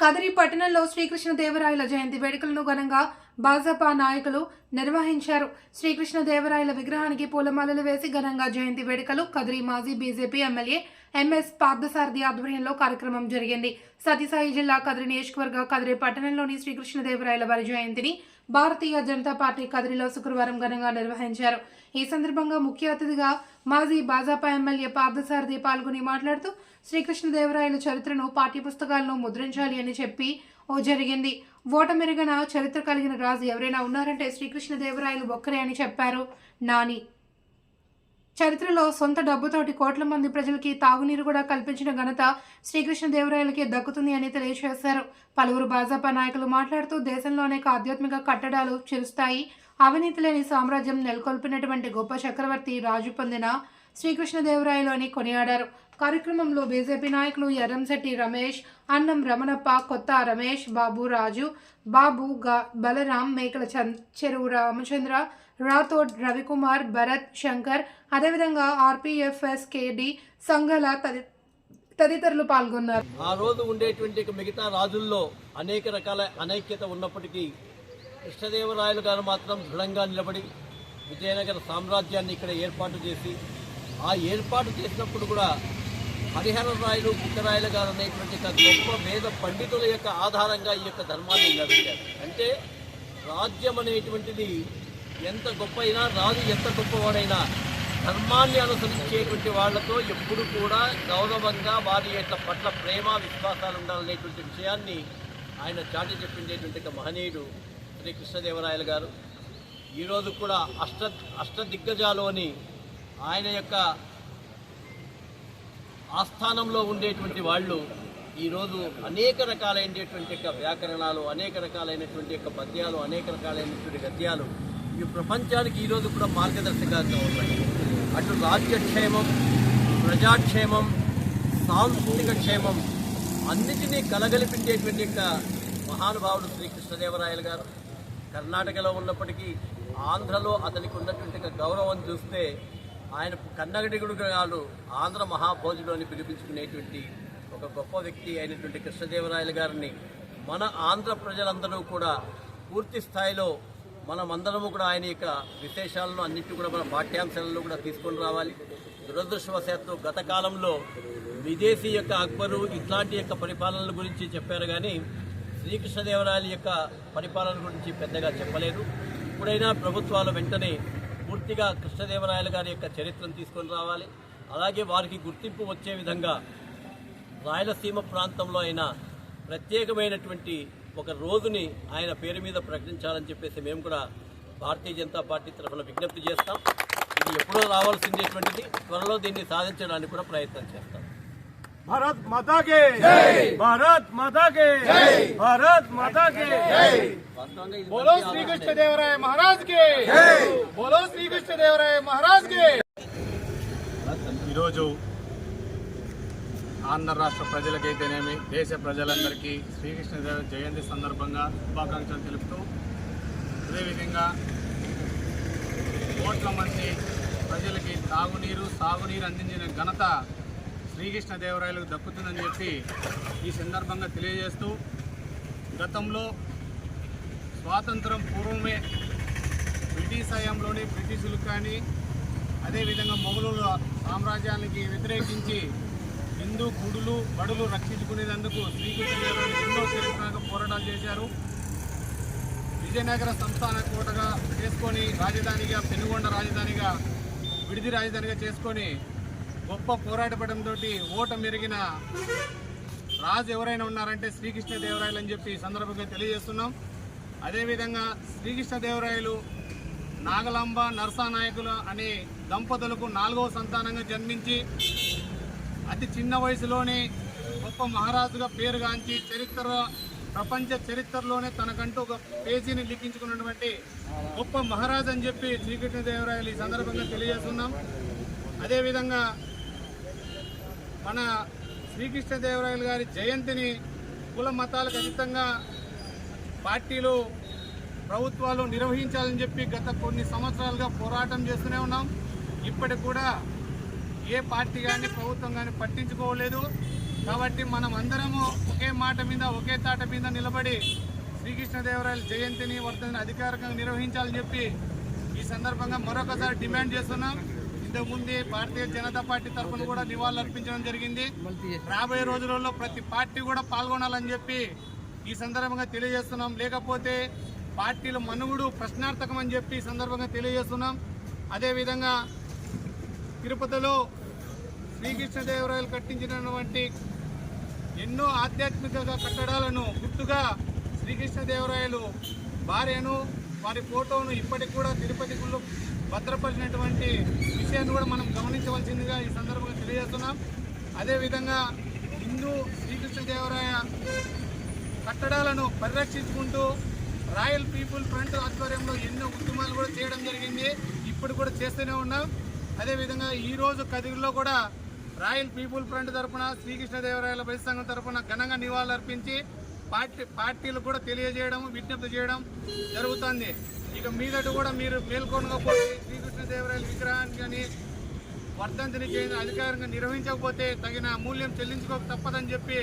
కదిరి పట్టణంలో శ్రీకృష్ణదేవరాయల జయంతి వేడుకలను ఘనంగా భాజపా నాయకులు నిర్వహించారు. శ్రీకృష్ణదేవరాయల విగ్రహానికి పూలమాలలు వేసి ఘనంగా జయంతి వేడుకలు కదిరి మాజీ బీజేపీ ఎమ్మెల్యే ఎంఎస్ పార్థసారథి ఆధ్వర్యంలో కార్యక్రమం జరిగింది. సత్యసాయి జిల్లా కదిరి నియోజకవర్గ కదిరి పట్టణంలోని శ్రీకృష్ణదేవరాయల వారి జయంతిని భారతీయ జనతా పార్టీ కదిరిలో శుక్రవారం ఘనంగా నిర్వహించారు. ఈ సందర్భంగా ముఖ్య అతిథిగా మాజీ భాజపా ఎమ్మెల్యే పార్థసారథి పాల్గొని మాట్లాడుతూ శ్రీకృష్ణదేవరాయల చరిత్రను పాఠ్యపుస్తకాలను ముద్రించాలి అని చెప్పి ఓ జరిగింది. ఓటమెరుగన చరిత్ర కలిగిన రాజు ఎవరైనా ఉన్నారంటే శ్రీకృష్ణదేవరాయలు ఒక్కరే అని చెప్పారు నాని. చరిత్రలో సొంత డబ్బుతోటి కోట్ల మంది ప్రజలకి తాగునీరు కూడా కల్పించిన ఘనత శ్రీకృష్ణదేవరాయలకి దక్కుతుంది అని తెలియజేశారు. పలువురు భాజపా నాయకులు మాట్లాడుతూ దేశంలో అనేక ఆధ్యాత్మిక కట్టడాలు చిరుస్తాయి. అవినీతి లేని సామ్రాజ్యం నెలకొల్పినటువంటి గొప్ప చక్రవర్తి రాజు పొందిన శ్రీకృష్ణదేవరాయలు అని కొనియాడారు. కార్యక్రమంలో బీజేపీ నాయకులు ఎర్రంశెట్టి రమేష్ అన్నం రమణప్ప కొత్త రమేష్ బాబు రాజు బాబు గా బలరాం మేకల చం- చెరువు రామచంద్ర రాథోడ్ రవికుమార్ భరత్ శంకర్ అదేవిధంగా ఆర్పీఎఫ్ఎస్ కేడి సంఘాల తది తదితరులు పాల్గొన్నారు. ఆ రోజు ఉండేటువంటి మిగతా రాజుల్లో అనేక రకాల అనైక్యత ఉన్నప్పటికీ కృష్ణదేవరాయలు గారు మాత్రం దృఢంగా నిలబడి విజయనగర సామ్రాజ్యాన్ని ఇక్కడ ఏర్పాటు చేసి ఆ ఏర్పాటు చేసినప్పుడు కూడా హరిహర రాయలు బుక్కరాయలు గారు అనేటువంటి గొప్ప వేద పండితుల యొక్క ఆధారంగా ఈ యొక్క ధర్మాన్ని నడిపారు అంటే రాజ్యం అనేటువంటిది ఎంత గొప్ప అయినా రాజు ఎంత గొప్పవాడైనా ధర్మాన్ని అనుసరించేటువంటి వాళ్ళతో ఎప్పుడు కూడా గౌరవంగా వారి యొక్క పట్ల ప్రేమ విశ్వాసాలు ఉండాలనేటువంటి విషయాన్ని ఆయన చాటి చెప్పిండేటువంటి మహనీయుడు శ్రీ కృష్ణదేవరాయలు గారు. ఈరోజు కూడా అష్ట అష్టదిగ్గజాలు అని ఆయన యొక్క ఆస్థానంలో ఉండేటువంటి వాళ్ళు ఈరోజు అనేక రకాలైనటువంటి యొక్క వ్యాకరణాలు అనేక రకాలైనటువంటి యొక్క పద్యాలు అనేక రకాలైనటువంటి గద్యాలు ఈ ప్రపంచానికి ఈరోజు కూడా మార్గదర్శకంగా ఉన్నాయి. అటు రాజ్యక్షేమం ప్రజాక్షేమం సాంస్కృతిక క్షేమం అన్నిటినీ కలగలిపించేటువంటి యొక్క మహానుభావుడు శ్రీకృష్ణదేవరాయలు గారు. కర్ణాటకలో ఉన్నప్పటికీ ఆంధ్రలో అతనికి ఉన్నటువంటి గౌరవం చూస్తే ఆయన కన్నగడిగుడు గారు ఆంధ్ర మహాభోజుడు అని పిలిపించుకునేటువంటి ఒక గొప్ప వ్యక్తి అయినటువంటి కృష్ణదేవరాయలు గారిని మన ఆంధ్ర ప్రజలందరూ కూడా పూర్తి స్థాయిలో మనమందరము కూడా ఆయన యొక్క విశేషాలను అన్నింటి కూడా మన పాఠ్యాంశాలను కూడా తీసుకొని రావాలి. దురదృష్టవశాత్తు గత కాలంలో విదేశీ యొక్క అక్బరు ఇట్లాంటి యొక్క పరిపాలనల గురించి చెప్పారు కానీ శ్రీకృష్ణదేవరాయల యొక్క పరిపాలన గురించి పెద్దగా చెప్పలేదు. ఇప్పుడైనా ప్రభుత్వాలు వెంటనే పూర్తిగా కృష్ణదేవరాయల గారి యొక్క చరిత్రను తీసుకొని రావాలి. అలాగే వారికి గుర్తింపు వచ్చే విధంగా రాయలసీమ ప్రాంతంలో అయినా ప్రత్యేకమైనటువంటి ఒక రోజుని ఆయన పేరు మీద ప్రకటించాలని చెప్పేసి మేము కూడా భారతీయ జనతా పార్టీ తరఫున విజ్ఞప్తి చేస్తాం. ఇది ఎప్పుడో రావాల్సిందేటువంటిది త్వరలో దీన్ని సాధించడానికి కూడా ప్రయత్నం చేస్తాం. భారత్ మాతాకే భారత్ మాతాకే భారత్ మాతాకే బోలో శ్రీకృష్ణదేవరాయ మహారాజ్ కే బోలో శ్రీకృష్ణదేవరాయ మహారాజ్ కే ఈరోజు ఆంధ్ర రాష్ట్ర ప్రజలకైతేనేమి దేశ ప్రజలందరికీ శ్రీకృష్ణ జయంతి సందర్భంగా శుభాకాంక్షలు తెలుపుతూ అదేవిధంగా కోట్ల మంది ప్రజలకి తాగునీరు సాగునీరు అందించిన ఘనత శ్రీకృష్ణదేవరాయలకు దక్కుతుందని చెప్పి ఈ సందర్భంగా తెలియజేస్తూ గతంలో స్వాతంత్రం పూర్వమే బ్రిటిష్ హయాంలోని బ్రిటిషులు కానీ అదేవిధంగా మొఘలుల సామ్రాజ్యానికి వ్యతిరేకించి హిందూ గుడులు బడులు రక్షించుకునేందుకు శ్రీకృష్ణదేవరాయలు ఎన్నో చరిత్రగా పోరాటాలు చేశారు. విజయనగర సంస్థాన కోటగా చేసుకొని రాజధానిగా పెనుగొండ రాజధానిగా విడిది రాజధానిగా చేసుకొని గొప్ప పోరాటపడంతో ఓట మెరిగిన రాజు ఎవరైనా ఉన్నారంటే శ్రీకృష్ణదేవరాయలు అని చెప్పి సందర్భంగా తెలియజేస్తున్నాం. అదేవిధంగా శ్రీకృష్ణదేవరాయలు నాగలాంబ నరసానాయకులు అనే దంపతులకు నాలుగవ సంతానంగా జన్మించి అతి చిన్న వయసులోనే గొప్ప మహారాజుగా పేరుగాంచి చరిత్ర ప్రపంచ చరిత్రలోనే తనకంటూ ఒక పేజీని లిఖించుకున్నటువంటి గొప్ప మహారాజు అని చెప్పి శ్రీకృష్ణదేవరాయలు ఈ సందర్భంగా తెలియజేస్తున్నాం. అదేవిధంగా మన శ్రీకృష్ణదేవరాయలు గారి జయంతిని కుల మతాలకు అతీతంగా పార్టీలు ప్రభుత్వాలు నిర్వహించాలని చెప్పి గత కొన్ని సంవత్సరాలుగా పోరాటం చేస్తూనే ఉన్నాం. ఇప్పటికి కూడా ఏ పార్టీ కానీ ప్రభుత్వం కానీ పట్టించుకోలేదు. కాబట్టి మనం అందరము ఒకే మాట మీద ఒకే తాట మీద నిలబడి శ్రీకృష్ణదేవరాయల జయంతిని వర్ధని అధికారికంగా నిర్వహించాలని చెప్పి ఈ సందర్భంగా మరొకసారి డిమాండ్ చేస్తున్నాం. ఇంతకుముందు భారతీయ జనతా పార్టీ తరఫున కూడా నివాళులు అర్పించడం జరిగింది. రాబోయే రోజులలో ప్రతి పార్టీ కూడా పాల్గొనాలని చెప్పి ఈ సందర్భంగా తెలియజేస్తున్నాం. లేకపోతే పార్టీల మనుగుడు ప్రశ్నార్థకం అని చెప్పి ఈ సందర్భంగా తెలియజేస్తున్నాం. అదేవిధంగా తిరుపతిలో శ్రీకృష్ణదేవరాయలు కట్టించినటువంటి ఎన్నో ఆధ్యాత్మిక కట్టడాలను గుర్తుగా శ్రీకృష్ణదేవరాయలు భార్యను వారి ఫోటోను ఇప్పటికి కూడా తిరుపతి గుళ్ళు భద్రపరిచినటువంటి విషయాన్ని కూడా మనం గమనించవలసిందిగా ఈ సందర్భంగా తెలియజేస్తున్నాం. అదేవిధంగా హిందూ శ్రీకృష్ణదేవరాయ కట్టడాలను పరిరక్షించుకుంటూ రాయల్ పీపుల్ ఫ్రంట్ ఆధ్వర్యంలో ఎన్నో ఉద్యమాలు కూడా చేయడం జరిగింది. ఇప్పుడు కూడా చేస్తూనే ఉన్నాం. అదేవిధంగా ఈ రోజు కదిరిలో కూడా రాయల్ పీపుల్ ఫ్రంట్ తరఫున శ్రీకృష్ణదేవరాయల బలి సంఘం తరఫున ఘనంగా నివాళులు అర్పించి పార్టీ పార్టీలు కూడా తెలియజేయడం విజ్ఞప్తి చేయడం జరుగుతుంది. ఇక మీదట కూడా మీరు మేల్కొనకపోతే శ్రీకృష్ణదేవరాయల విగ్రహానికి కానీ వర్ధంతిని చేయని అధికారంగా నిర్వహించకపోతే తగిన మూల్యం చెల్లించుకోక తప్పదని చెప్పి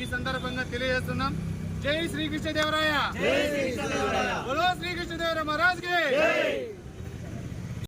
ఈ సందర్భంగా తెలియజేస్తున్నాం. జై శ్రీకృష్ణదేవరాయ! బోలో శ్రీకృష్ణదేవరాయ మహారాజ్కి